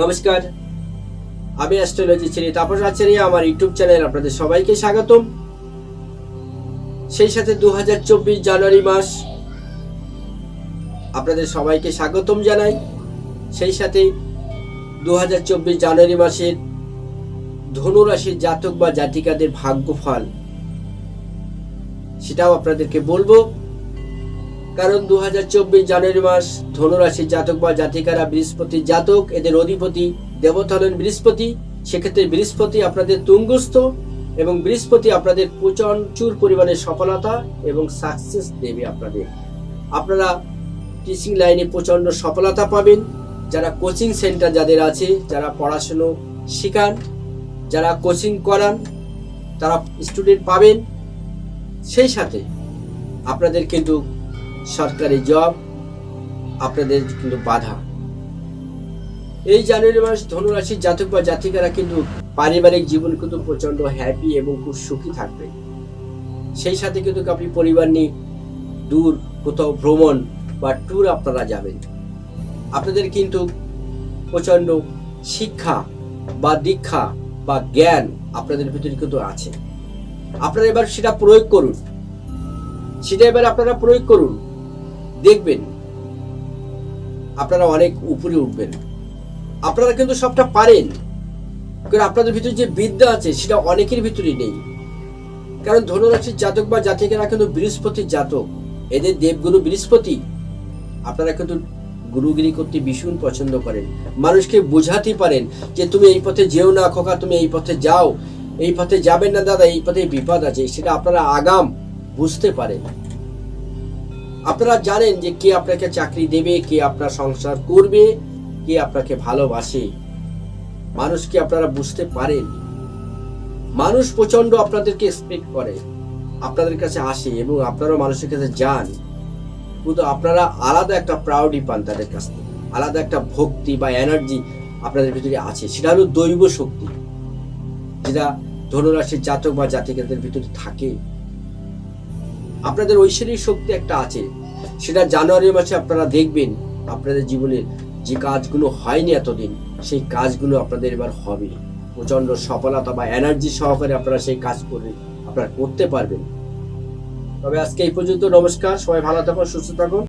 নমস্কার। আমি অ্যাস্ট্রোলজি ছেলে তাপস আচার্য, আমার ইউটিউব চ্যানেল আপনাদের সবাইকে স্বাগতম। সেই সাথে দু হাজার চব্বিশ জানুয়ারি মাস আপনাদের সবাইকে স্বাগতম জানাই। সেই সাথে দু হাজার চব্বিশ জানুয়ারি মাসের ধনুরাশির জাতক বা জাতিকাদের ভাগ্যফল, সেটাও আপনাদেরকে বলব। কারণ দু হাজার চব্বিশ জানুয়ারি মাস ধনুরাশির জাতক বা জাতিকারা বৃহস্পতি জাতক, এদের অধিপতি দেবতা হলেন বৃহস্পতি। সেক্ষেত্রে বৃহস্পতি আপনাদের তুঙ্গস্থ এবং বৃহস্পতি আপনাদের প্রচুর পরিমাণে সফলতা এবং সাকসেস দেবে আপনাদের। আপনারা টিচিং লাইনে প্রচণ্ড সফলতা পাবেন। যারা কোচিং সেন্টার যাদের আছে, যারা পড়াশুনো শেখান, যারা কোচিং করান, তারা স্টুডেন্ট পাবেন। সেই সাথে আপনাদের কিন্তু সরকারি জব, আপনাদের কিন্তু বাধা। এই জানুয়ারি মাস ধনুরাশির জাতক বা জাতিকারা কিন্তু পারিবারিক জীবন কিন্তু প্রচণ্ড হ্যাপি এবং খুব সুখী থাকবে। সেই সাথে কিন্তু আপনি পরিবার নিয়ে দূর কোথাও ভ্রমণ বা ট্যুর আপনারা যাবেন। আপনাদের কিন্তু প্রচণ্ড শিক্ষা বা দীক্ষা বা জ্ঞান আপনাদের ভিতরে কিন্তু আছে। আপনারা এবার সেটা প্রয়োগ করুন। সেটা এবার আপনারা প্রয়োগ করুন। দেখবেন, আপনারা অনেক উপরে উঠবেন। আপনারা কিন্তু সবটা পারেন, কারণ আপনাদের ভিতরে যে বিদ্যা আছে, সেটা অনেকের ভিতরেই নেই। কারণ ধনুরাশির জাতক বা জাতিকেরা কিন্তু বৃহস্পতির জাতক। এদের দেবগুরু বৃহস্পতি। আপনারা কিন্তু গুরুগিরি করতে ভীষণ পছন্দ করেন। মানুষকে বোঝাতে পারেন যে তুমি এই পথে যেও না, খোকা, তুমি এই পথে যাও। এই পথে যাবেন না, দাদা, এই পথে বিপদ আছে, সেটা আপনারা আগাম বুঝতে পারেন। আপনারা জানেন যে কে আপনাকে চাকরি দেবে, কে আপনার সংসার করবে, কে আপনাকে ভালোবাসে। মানুষকে আপনারা বুঝতে পারেন? মানুষ প্রচণ্ড আপনাদেরকে এক্সপেক্ট করে, আপনাদের কাছে আসে এবং আপনারাও মানুষের কাছে যান। কিন্তু আপনারা আলাদা একটা প্রাউডি পান তাদের কাছ থেকে, আলাদা একটা ভক্তি বা এনার্জি আপনাদের ভিতরে আছে। সেটা হলো দৈব শক্তি, যেটা ধনুরাশির জাতক বা জাতিকাদের ভিতরে থাকে। আপনাদের ঐশ্বরিক শক্তি একটা আছে। সেটা জানুয়ারি মাসে আপনারা দেখবেন, আপনাদের জীবনে যে কাজগুলো হয়নি এতদিন, সেই কাজগুলো আপনাদের এবার হবে। প্রচণ্ড সফলতা বা এনার্জি সহকারে আপনারা সেই কাজ করে, আপনারা করতে পারবেন। তবে আজকে এই পর্যন্ত নমস্কার, সবাই ভালো থাকুন, সুস্থ থাকুন।